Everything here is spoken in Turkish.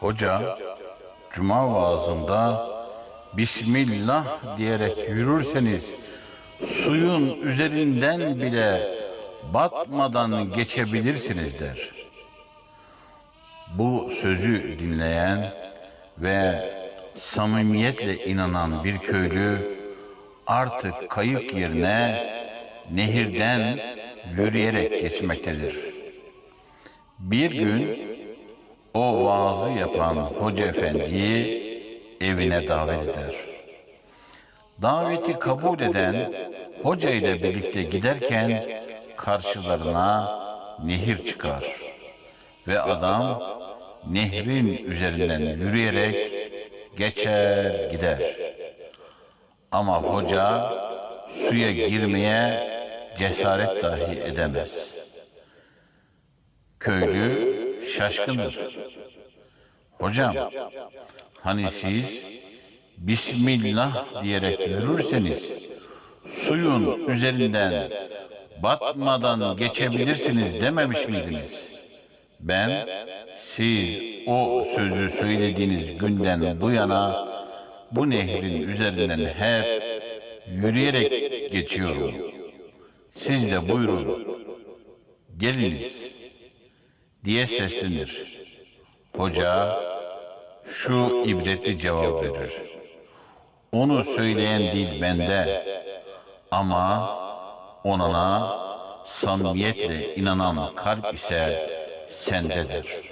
Hoca cuma vaazında Bismillah diyerek yürürseniz suyun üzerinden bile batmadan geçebilirsiniz der. Bu sözü dinleyen ve samimiyetle inanan bir köylü artık kayık yerine nehirden yürüyerek geçmektedir. Bir gün o vaazı yapan hoca efendiyi evine davet eder. Daveti kabul eden hoca ile birlikte giderken karşılarına nehir çıkar ve adam nehrin üzerinden yürüyerek geçer gider. Ama hoca suya girmeye cesaret dahi edemez. Köylü şaşkındır. Hocam, hani siz Bismillah diyerek yürürseniz suyun üzerinden batmadan geçebilirsiniz dememiş miydiniz? Ben siz o sözü söylediğiniz günden bu yana bu nehrin üzerinden hep yürüyerek geçiyorum. Siz de buyurun, geliniz diye seslenir. Hoca şu ibretli cevap verir. Onu söyleyen değil bende ama onana samimiyetle inanan kalp ise sendedir.